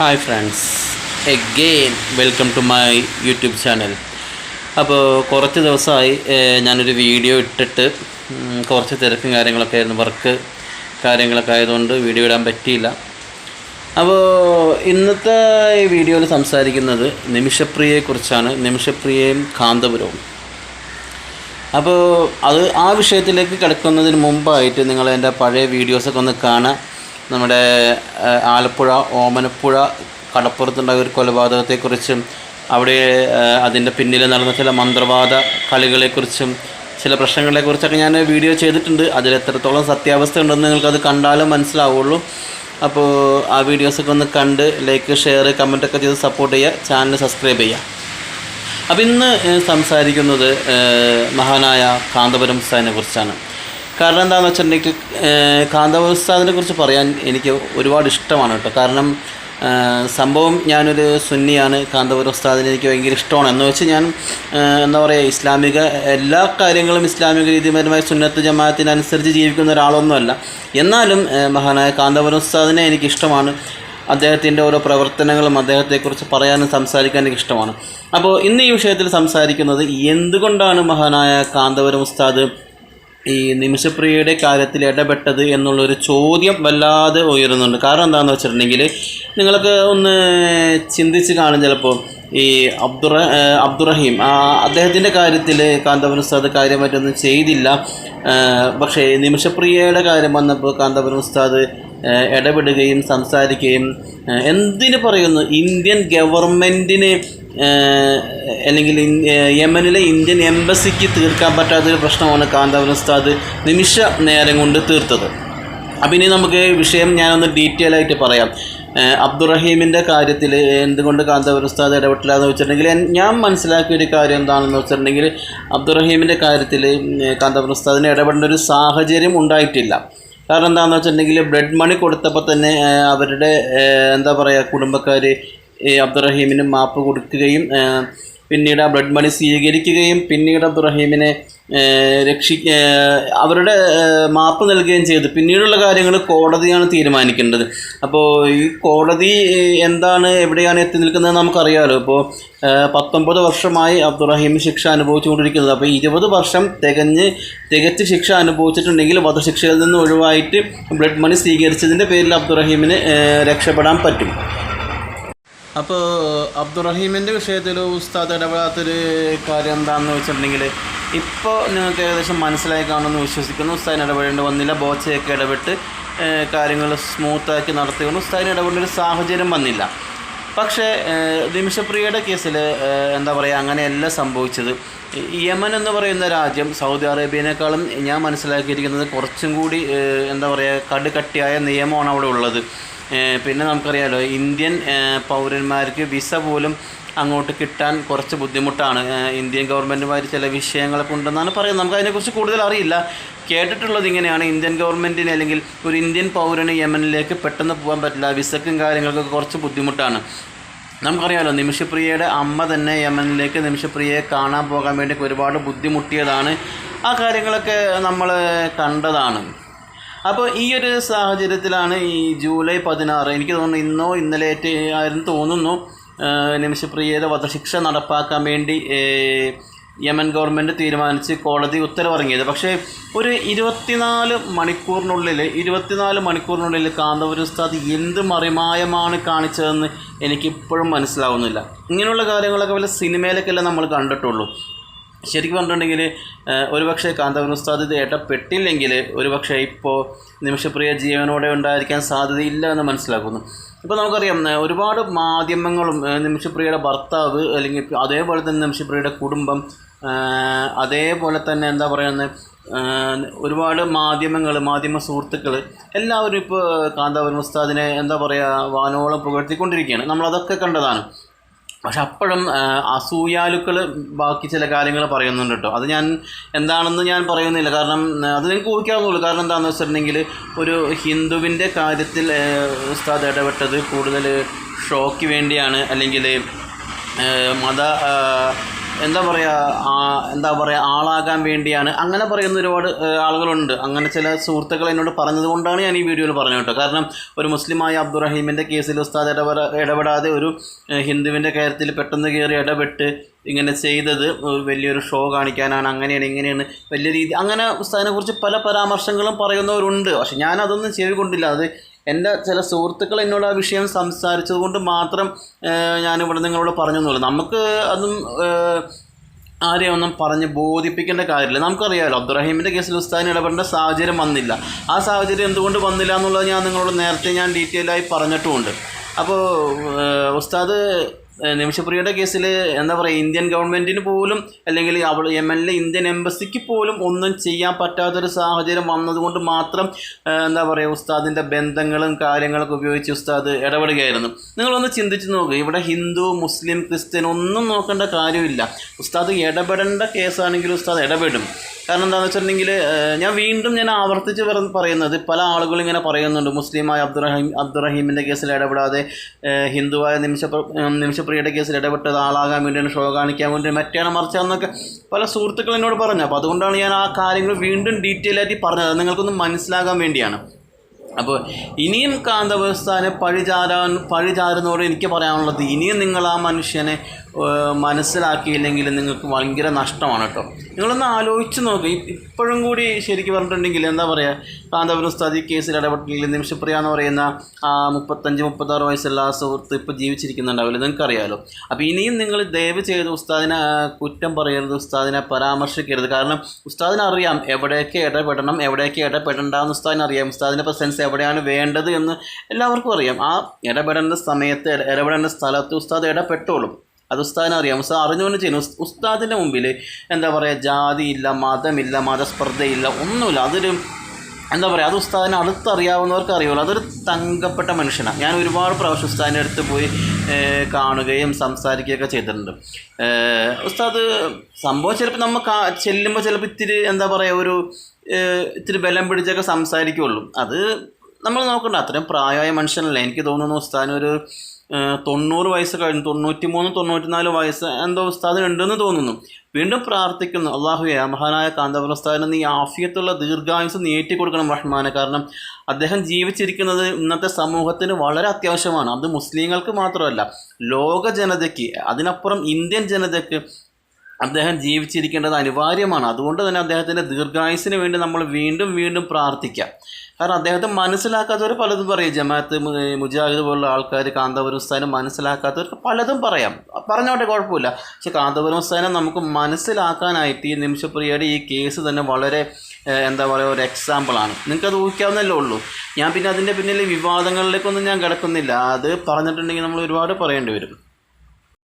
Hi friends again welcome to my YouTube channel അപ്പോൾ കുറച്ച് ദിവസമായി ഞാനൊരു വീഡിയോ ഇട്ടിട്ട് കുറച്ച് തിരക്കും കാര്യങ്ങളൊക്കെ ആയിരുന്നു. വർക്ക് കാര്യങ്ങളൊക്കെ ആയതുകൊണ്ട് വീഡിയോ ഇടാൻ പറ്റിയില്ല. അപ്പോൾ ഇന്നത്തെ ഈ വീഡിയോയിൽ സംസാരിക്കുന്നത് നിമിഷപ്രിയയെക്കുറിച്ചാണ്. നിമിഷപ്രിയയും കാന്തപുരവും. അപ്പോൾ അത് ആ വിഷയത്തിലേക്ക് കിടക്കുന്നതിന് മുമ്പായിട്ട് നിങ്ങൾ എന്റെ പഴയ വീഡിയോസൊക്കെ ഒന്ന് കാണാൻ നമ്മുടെ ആലപ്പുഴ ഓമനപ്പുഴ കടപ്പുറത്തുണ്ടായ ഒരു കൊലപാതകത്തെക്കുറിച്ചും അവിടെ അതിന്റെ പിന്നിൽ നടന്ന ചില മന്ത്രവാദ കളികളെക്കുറിച്ചും ചില പ്രശ്നങ്ങളെക്കുറിച്ചൊക്കെ ഞാൻ വീഡിയോ ചെയ്തിട്ടുണ്ട്. അതിൽ എത്രത്തോളം സത്യാവസ്ഥ ഉണ്ടെന്ന് നിങ്ങൾക്കത് കണ്ടാലും മനസ്സിലാവുള്ളൂ. അപ്പോൾ ആ വീഡിയോസൊക്കെ ഒന്ന് കണ്ട് ലൈക്ക് ഷെയർ കമന്റൊക്കെ ചെയ്ത് സപ്പോർട്ട് ചെയ്യുക. ചാനൽ സബ്സ്ക്രൈബ് ചെയ്യുക. അപ്പോൾ ഇന്ന് സംസാരിക്കുന്നത് മഹാനായ കാന്തപുരം സാറിനെ കുറിച്ചാണ്. കാരണം എന്താണെന്ന് വെച്ചിട്ടുണ്ടെങ്കിൽ ഉസ്താദിനെ കുറിച്ച് പറയാൻ എനിക്ക് ഒരുപാട് ഇഷ്ടമാണ് കേട്ടോ. കാരണം സംഭവം ഞാനൊരു സുന്നിയാണ്. കാന്തപുര ഉസ്താദിനെ എനിക്ക് ഭയങ്കര ഇഷ്ടമാണ്. എന്ന് വെച്ച് ഞാൻ എന്താ പറയുക ഇസ്ലാമിക എല്ലാ കാര്യങ്ങളും ഇസ്ലാമിക രീതിപരമായ സുന്നത്ത് ജമാഅത്തിനനുസരിച്ച് ജീവിക്കുന്ന ഒരാളൊന്നുമല്ല. എന്നാലും മഹാനായ കാന്തപുര ഉസ്താദിനെ എനിക്ക് ഇഷ്ടമാണ്. അദ്ദേഹത്തിന്റെ ഓരോ പ്രവർത്തനങ്ങളും അദ്ദേഹത്തെക്കുറിച്ച് പറയാനും സംസാരിക്കാനും എനിക്ക് ഇഷ്ടമാണ്. അപ്പോൾ ഇന്ന് ഈ വിഷയത്തിൽ സംസാരിക്കുന്നത് എന്തുകൊണ്ടാണ് മഹാനായ കാന്തപുരം ഉസ്താദ് ഈ നിമിഷപ്രിയയുടെ കാര്യത്തിൽ ഇടപെട്ടത് എന്നുള്ളൊരു ചോദ്യം വല്ലാതെ ഉയരുന്നുണ്ട്. കാരണം എന്താണെന്ന് വെച്ചിട്ടുണ്ടെങ്കിൽ നിങ്ങൾക്ക് ഒന്ന് ചിന്തിച്ച് കാണും ചിലപ്പോൾ ഈ അബ്ദുറ അബ്ദുറഹീം അദ്ദേഹത്തിന്റെ കാര്യത്തിൽ കാന്തപുരം ഉസ്താദ് കാര്യമായിട്ടൊന്നും ചെയ്തില്ല. പക്ഷേ നിമിഷപ്രിയയുടെ കാര്യം വന്നപ്പോൾ കാന്തപുരം ഉസ്താദ് ഏഹ് ഇടപെടുകയും സംസാരിക്കുകയും എന്തിനു പറയുന്നു? ഇന്ത്യൻ ഗവൺമെന്റിന് അല്ലെങ്കിൽ യമനിലെ ഇന്ത്യൻ എംബസിക്ക് തീർക്കാൻ പറ്റാത്തൊരു പ്രശ്നമാണ് കാന്താപുരം ഉസ്താദ് നിമിഷ നേരം കൊണ്ട് തീർത്തത്. അപ്പം ഇനി നമുക്ക് വിഷയം ഞാനൊന്ന് ഡീറ്റെയിൽ ആയിട്ട് പറയാം. അബ്ദുറഹീമിന്റെ കാര്യത്തിൽ എന്തുകൊണ്ട് കാന്തപുരം ഉസ്താദ് ഇടപെട്ടില്ലാന്ന് വെച്ചിട്ടുണ്ടെങ്കിൽ ഞാൻ മനസ്സിലാക്കിയ ഒരു കാര്യം എന്താണെന്ന് വെച്ചിട്ടുണ്ടെങ്കിൽ അബ്ദുറഹീമിന്റെ കാര്യത്തിൽ കാന്തപുരം ഉസ്താദിന് ഇടപെടേണ്ട ഒരു സാഹചര്യം ഉണ്ടായിട്ടില്ല. കാരണം എന്താണെന്ന് വെച്ചിട്ടുണ്ടെങ്കിൽ ബ്ലഡ് മണി കൊടുത്തപ്പോൾ തന്നെ അവരുടെ എന്താ പറയുക കുടുംബക്കാർ അബ്ദുറഹീമിന് മാപ്പ് കൊടുക്കുകയും പിന്നീട് ആ ബ്ലഡ് മണി സ്വീകരിക്കുകയും പിന്നീട് അബ്ദുറഹീമിനെ രക്ഷി അവരുടെ മാപ്പ് നൽകുകയും ചെയ്തു. പിന്നീടുള്ള കാര്യങ്ങൾ കോടതിയാണ് തീരുമാനിക്കേണ്ടത്. അപ്പോൾ ഈ കോടതി എന്താണ് എവിടെയാണ് എത്തി നിൽക്കുന്നത് നമുക്കറിയാമല്ലോ ഇപ്പോൾ പത്തൊമ്പത് വർഷമായി അബ്ദുറഹീം ശിക്ഷ അനുഭവിച്ചുകൊണ്ടിരിക്കുന്നത്. അപ്പോൾ ഇരുപത് വർഷം തികഞ്ഞ് തികച്ച് ശിക്ഷ അനുഭവിച്ചിട്ടുണ്ടെങ്കിൽ വധശിക്ഷയിൽ നിന്ന് ഒഴിവായിട്ട് ബ്ലഡ് മണി സ്വീകരിച്ചതിന്റെ പേരിൽ അബ്ദുറഹീമിന് രക്ഷപ്പെടാൻ പറ്റും. അപ്പോൾ അബ്ദുറഹീമിന്റെ വിഷയത്തിൽ ഉസ്താദ് ഇടപെടാത്തൊരു കാര്യം എന്താണെന്ന് വെച്ചിട്ടുണ്ടെങ്കിൽ ഇപ്പോൾ നിങ്ങൾക്ക് ഏകദേശം മനസ്സിലായി കാണുമെന്ന് വിശ്വസിക്കുന്നു. ഉസ്താദിന് ഇടപെടേണ്ടി വന്നില്ല. ബോച്ചയൊക്കെ ഇടപെട്ട് കാര്യങ്ങൾ സ്മൂത്താക്കി നടത്തിക്കൊണ്ട് ഉസ്താദിന് ഇടപെടേണ്ട ഒരു സാഹചര്യം വന്നില്ല. പക്ഷേ നിമിഷപ്രിയയുടെ കേസിൽ എന്താ പറയുക അങ്ങനെയല്ല സംഭവിച്ചത്. യമൻ എന്ന് പറയുന്ന രാജ്യം സൗദി അറേബ്യനേക്കാളും ഞാൻ മനസ്സിലാക്കിയിരിക്കുന്നത് കുറച്ചും കൂടി എന്താ പറയുക കടുകട്ടിയായ നിയമമാണ് അവിടെ ഉള്ളത്. പിന്നെ നമുക്കറിയാമല്ലോ ഇന്ത്യൻ പൗരന്മാർക്ക് വിസ പോലും അങ്ങോട്ട് കിട്ടാൻ കുറച്ച് ബുദ്ധിമുട്ടാണ്. ഇന്ത്യൻ ഗവൺമെന്റുമായി ചില വിഷയങ്ങളൊക്കെ ഉണ്ടെന്നാണ് പറയുന്നത്. നമുക്ക് അതിനെക്കുറിച്ച് കൂടുതൽ അറിയില്ല. കേട്ടിട്ടുള്ളത് ഇങ്ങനെയാണ്. ഇന്ത്യൻ ഗവൺമെന്റിന് അല്ലെങ്കിൽ ഒരു ഇന്ത്യൻ പൗരന് യമനിലേക്ക് പെട്ടെന്ന് പോകാൻ പറ്റില്ല. വിസക്കും കാര്യങ്ങൾക്കൊക്കെ കുറച്ച് ബുദ്ധിമുട്ടാണ്. നമുക്കറിയാമല്ലോ നിമിഷപ്രിയയുടെ അമ്മ തന്നെ യമനിലേക്ക് നിമിഷപ്രിയയെ കാണാൻ പോകാൻ വേണ്ടി ഒരുപാട് ബുദ്ധിമുട്ടിയതാണ്. ആ കാര്യങ്ങളൊക്കെ നമ്മൾ കണ്ടതാണ്. അപ്പോൾ ഈ ഒരു സാഹചര്യത്തിലാണ് ഈ ജൂലൈ പതിനാറ് എനിക്ക് തോന്നുന്നു ഇന്നോ ഇന്നലെ ആയിരുന്നു തോന്നുന്നു നിമിഷപ്രിയയുടെ വധശിക്ഷ നടപ്പാക്കാൻ വേണ്ടി യമൻ ഗവൺമെന്റ് തീരുമാനിച്ച് കോടതി ഉത്തരവിറങ്ങിയത്. പക്ഷേ ഒരു ഇരുപത്തിനാല് മണിക്കൂറിനുള്ളിൽ ഇരുപത്തിനാല് മണിക്കൂറിനുള്ളിൽ കാന്തപുരം ഉസ്താദ് എന്ത് മറിമായമാണ് കാണിച്ചതെന്ന് എനിക്കിപ്പോഴും മനസ്സിലാവുന്നില്ല. ഇങ്ങനെയുള്ള കാര്യങ്ങളൊക്കെ വല്ല സിനിമയിലൊക്കെയല്ലേ നമ്മൾ കണ്ടിട്ടുള്ളൂ. ശരിക്കും പറഞ്ഞിട്ടുണ്ടെങ്കിൽ ഒരുപക്ഷെ കാന്തപുരം ഉസ്താദ് ഇത് ഇടപെട്ടില്ലെങ്കിൽ ഒരുപക്ഷെ ഇപ്പോൾ നിമിഷപ്രിയ ജീവനോടെ ഉണ്ടായിരിക്കാൻ സാധ്യതയില്ല എന്ന് മനസ്സിലാക്കുന്നു. ഇപ്പോൾ നമുക്കറിയാം ഒരുപാട് മാധ്യമങ്ങളും നിമിഷപ്രിയയുടെ ഭർത്താവ് അല്ലെങ്കിൽ അതേപോലെ തന്നെ നിമിഷപ്രിയയുടെ കുടുംബം അതേപോലെ തന്നെ എന്താ പറയുന്നത് ഒരുപാട് മാധ്യമങ്ങൾ മാധ്യമ സുഹൃത്തുക്കൾ എല്ലാവരും ഇപ്പോൾ കാന്തപുരം ഉസ്താദിനെ എന്താ പറയുക വാനോളം പുകഴ്ത്തിക്കൊണ്ടിരിക്കുകയാണ്. നമ്മളതൊക്കെ കണ്ടതാണ്. പക്ഷെ അപ്പോഴും അസൂയാലുക്കൾ ബാക്കി ചില കാര്യങ്ങൾ പറയുന്നുണ്ട് കേട്ടോ. അത് ഞാൻ എന്താണെന്ന് ഞാൻ പറയുന്നില്ല. കാരണം അത് നിങ്ങൾക്ക് ഊഹിക്കാവുന്നുള്ളൂ കാരണം എന്താണെന്ന് വെച്ചിട്ടുണ്ടെങ്കിൽ ഒരു ഹിന്ദുവിന്റെ കാര്യത്തിൽ ഉസ്താദ് ഇടപെട്ടത് കൂടുതൽ ഷോയ്ക്ക് വേണ്ടിയാണ്. അല്ലെങ്കിൽ മത എന്താ പറയുക എന്താ പറയുക ആളാകാൻ വേണ്ടിയാണ്. അങ്ങനെ പറയുന്ന ഒരുപാട് ആളുകളുണ്ട്. അങ്ങനെ ചില സുഹൃത്തുക്കൾ എന്നോട് പറഞ്ഞത് കൊണ്ടാണ് ഞാൻ ഈ വീഡിയോയിൽ പറഞ്ഞു കേട്ടോ. കാരണം ഒരു മുസ്ലിമായ അബ്ദുറഹീമിന്റെ കേസിൽ ഉസ്താദ് ഇടപെട ഇടപെടാതെ ഒരു ഹിന്ദുവിന്റെ കാര്യത്തിൽ പെട്ടെന്ന് കയറി ഇടപെട്ട് ഇങ്ങനെ ചെയ്തത് വലിയൊരു ഷോ കാണിക്കാനാണ്. അങ്ങനെയാണ് ഇങ്ങനെയാണ് വലിയ രീതി. അങ്ങനെ ഉസ്താദിനെക്കുറിച്ച് പല പരാമർശങ്ങളും പറയുന്നവരുണ്ട്. പക്ഷെ ഞാൻ അതൊന്നും ചെവി കൊണ്ടില്ല അത് എന്റെ ചില സുഹൃത്തുക്കൾ എന്നോട് ആ വിഷയം സംസാരിച്ചത് കൊണ്ട് മാത്രം ഞാനിവിടെ നിങ്ങളോട് പറഞ്ഞു പറഞ്ഞെന്നുള്ളൂ നമുക്ക് അതും ആരെയും ഒന്നും പറഞ്ഞ് ബോധിപ്പിക്കേണ്ട കാര്യമില്ല. നമുക്കറിയാമല്ലോ അബ്ദുറഹീമിന്റെ കേസിൽ ഉസ്താദിന് ഇടപെടേണ്ട സാഹചര്യം വന്നില്ല. ആ സാഹചര്യം എന്തുകൊണ്ട് വന്നില്ല എന്നുള്ളത് ഞാൻ നിങ്ങളോട് നേരത്തെ ഞാൻ ഡീറ്റെയിൽ ആയി പറഞ്ഞിട്ടുമുണ്ട്. അപ്പോൾ ഉസ്താദ് നിമിഷപ്രിയയുടെ കേസിൽ എന്താ പറയുക ഇന്ത്യൻ ഗവൺമെന്റിന് പോലും അല്ലെങ്കിൽ അവൾ യമനിലെ ഇന്ത്യൻ എംബസിക്ക് പോലും ഒന്നും ചെയ്യാൻ പറ്റാത്തൊരു സാഹചര്യം വന്നതുകൊണ്ട് മാത്രം എന്താ പറയുക ഉസ്താദിന്റെ ബന്ധങ്ങളും കാര്യങ്ങളൊക്കെ ഉപയോഗിച്ച് ഉസ്താദ് ഇടപെടുകയായിരുന്നു. നിങ്ങളൊന്ന് ചിന്തിച്ച് നോക്കുക ഇവിടെ ഹിന്ദു മുസ്ലിം ക്രിസ്ത്യൻ ഒന്നും നോക്കേണ്ട കാര്യമില്ല. ഉസ്താദ് ഇടപെടേണ്ട കേസാണെങ്കിൽ ഉസ്താദ് ഇടപെടും. കാരണം എന്താണെന്ന് വെച്ചിട്ടുണ്ടെങ്കിൽ ഞാൻ വീണ്ടും ഞാൻ ആവർത്തിച്ച് പറ- പറയുന്നത് പല ആളുകളും ഇങ്ങനെ പറയുന്നുണ്ട്. മുസ്ലിമായ അബ്ദുറഹീം അബ്ദുറഹീമിന്റെ കേസിൽ ഇടപെടാതെ ഹിന്ദുവായ നിമിഷ നിമിഷപ്രിയയുടെ കേസിൽ ഇടപെട്ടത് ആളാകാൻ വേണ്ടിയാണ് ഷോ കാണിക്കാൻ വേണ്ടി മറ്റാണ് മറിച്ചാന്നൊക്കെ പല സുഹൃത്തുക്കൾ എന്നോട് പറഞ്ഞു. അപ്പോൾ അതുകൊണ്ടാണ് ഞാൻ ആ കാര്യങ്ങൾ വീണ്ടും ഡീറ്റെയിൽ ആയിട്ട് പറഞ്ഞത്. നിങ്ങൾക്കൊന്ന് മനസ്സിലാകാൻ വേണ്ടിയാണ്. അപ്പോൾ ഇനിയും കാന്തവ്യവസ്ഥാനെ പഴിചാരാൻ പഴിചാരുന്നതോടെ എനിക്ക് പറയാനുള്ളത് ഇനിയും നിങ്ങൾ ആ മനുഷ്യനെ മനസ്സിലാക്കിയില്ലെങ്കിൽ നിങ്ങൾക്ക് ഭയങ്കര നഷ്ടമാണ് കേട്ടോ. നിങ്ങളൊന്ന് ആലോചിച്ച് നോക്ക്. ഇപ്പോഴും കൂടി ശരിക്കും പറഞ്ഞിട്ടുണ്ടെങ്കിൽ എന്താ പറയുക കാന്തപുരം ഈ കേസിൽ ഇടപെട്ടില്ലെങ്കിൽ നിമിഷപ്രിയ എന്ന് പറയുന്ന ആ മുപ്പത്തഞ്ച് മുപ്പത്താറ് വയസ്സുള്ള ആ സുഹൃത്ത് ഇപ്പോൾ ജീവിച്ചിരിക്കുന്നുണ്ടാവില്ല. നിങ്ങൾക്കറിയാലോ. അപ്പോൾ ഇനിയും നിങ്ങൾ ദയവ് ചെയ്ത് ഉസ്താദിനെ കുറ്റം പറയരുത് ഉസ്താദിനെ പരാമർശിക്കരുത്. കാരണം ഉസ്താദിനറിയാം എവിടെയൊക്കെ ഇടപെടണം എവിടെയൊക്കെ ഇടപെടേണ്ടതെന്ന് ഉസ്താദിനറിയാം. ഉസ്താദിനെ അറിയാം ഉസ്താദിന്റെ എവിടെയാണ് വേണ്ടത് എന്ന് എല്ലാവർക്കും അറിയാം. ആ ഇടപെടേണ്ട സമയത്ത് ഇട- ഇടപെടേണ്ട സ്ഥലത്ത് ഉസ്താദ് ഇടപെട്ടോളും. അത് ഉസ്താദിനെ അറിയാം. ഉസ്താദ് അറിഞ്ഞുകൊണ്ട് ചെയ്യുന്നു. ഉസ്- ഉസ്താദിന്റെ മുമ്പിൽ എന്താ പറയുക ജാതിയില്ല മതമില്ല മതസ്പർദ്ധയില്ല ഒന്നുമില്ല. അതൊരു എന്താ പറയുക അത് ഉസ്താദിനെ അടുത്തറിയാവുന്നവർക്ക് അറിയുള്ളൂ അതൊരു തങ്കപ്പെട്ട മനുഷ്യനാണ് ഞാൻ ഒരുപാട് പ്രാവശ്യം ഉസ്താദിന്റെ അടുത്ത് പോയി കാണുകയും സംസാരിക്കുകയൊക്കെ ചെയ്തിട്ടുണ്ട്. ഉസ്താദ് സംഭവം ചിലപ്പോൾ നമ്മൾ ചെല്ലുമ്പോൾ ചിലപ്പോൾ ഇത്തിരി എന്താ പറയുക ഒരു ഇത്തിരി ബലം പിടിച്ചൊക്കെ സംസാരിക്കുള്ളൂ. അത് നമ്മൾ നോക്കണ്ട അത്രയും പ്രായമായ മനുഷ്യനല്ലേ. എനിക്ക് തോന്നുന്നു ഉസ്താദിന് ഒരു ഏഹ്, തൊണ്ണൂറ് വയസ്സ് കഴിഞ്ഞു. തൊണ്ണൂറ്റി മൂന്ന് തൊണ്ണൂറ്റിനാല് വയസ്സ് എന്തോ ഉസ്താദിനുണ്ടെന്ന് തോന്നുന്നു. വീണ്ടും പ്രാർത്ഥിക്കുന്നു. അള്ളാഹുയെ മഹാനായ കാന്തപുര നീ ആഫിയത്തുള്ള ദീർഘായുസ് നീട്ടി കൊടുക്കണം റഹ്മാനെ. കാരണം അദ്ദേഹം ജീവിച്ചിരിക്കുന്നത് ഇന്നത്തെ സമൂഹത്തിന് വളരെ അത്യാവശ്യമാണ്. അത് മുസ്ലിങ്ങൾക്ക് മാത്രമല്ല ലോക ജനതയ്ക്ക് അതിനപ്പുറം ഇന്ത്യൻ ജനതയ്ക്ക് അദ്ദേഹം ജീവിച്ചിരിക്കേണ്ടത് അനിവാര്യമാണ്. അതുകൊണ്ട് തന്നെ അദ്ദേഹത്തിന്റെ ദീർഘായുസിന് വേണ്ടി നമ്മൾ വീണ്ടും വീണ്ടും പ്രാർത്ഥിക്കാം. കാരണം അദ്ദേഹത്തെ മനസ്സിലാക്കാത്തവർ പലതും പറയും. ജമാഅത്ത് മുജാഹിദ് പോലുള്ള ആൾക്കാർ കാന്തപുരം ഉസ്താദിനെ മനസ്സിലാക്കാത്തവർക്ക് പലതും പറയാം. പറഞ്ഞോട്ടെ കുഴപ്പമില്ല. പക്ഷെ കാന്തപുരം ഉസ്താദിനെ നമുക്ക് മനസ്സിലാക്കാനായിട്ട് ഈ നിമിഷപ്രിയയുടെ ഈ കേസ് തന്നെ വളരെ എന്താ പറയുക ഒരു എക്സാമ്പിളാണ് നിങ്ങൾക്കത് ഊഹിക്കാവുന്നല്ലേ ഉള്ളൂ. ഞാൻ പിന്നെ അതിന്റെ പിന്നിലെ വിവാദങ്ങളിലേക്കൊന്നും ഞാൻ കിടക്കുന്നില്ല. അത് പറഞ്ഞിട്ടുണ്ടെങ്കിൽ നമ്മൾ ഒരുപാട് പറയേണ്ടി വരും.